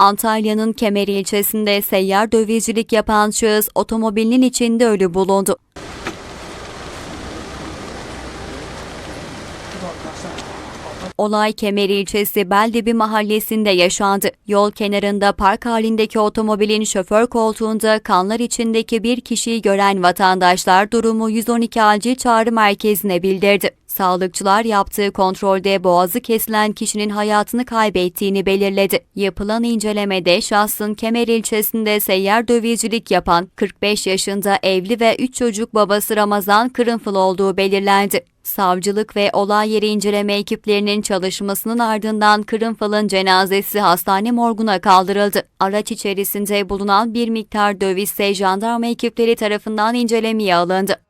Antalya'nın Kemer ilçesinde seyyar dövizcilik yapan şahıs otomobilinin içinde ölü bulundu. Olay Kemer ilçesi Beldibi mahallesinde yaşandı. Yol kenarında park halindeki otomobilin şoför koltuğunda kanlar içindeki bir kişiyi gören vatandaşlar durumu 112 acil çağrı merkezine bildirdi. Sağlıkçılar yaptığı kontrolde boğazı kesilen kişinin hayatını kaybettiğini belirledi. Yapılan incelemede şahsın Kemer ilçesinde seyyar dövizcilik yapan 45 yaşında evli ve 3 çocuk babası Ramazan Kırınfıl olduğu belirlendi. Savcılık ve olay yeri inceleme ekiplerinin çalışmasının ardından Kırınfal'ın cenazesi hastane morguna kaldırıldı. Araç içerisinde bulunan bir miktar döviz ise jandarma ekipleri tarafından incelemeye alındı.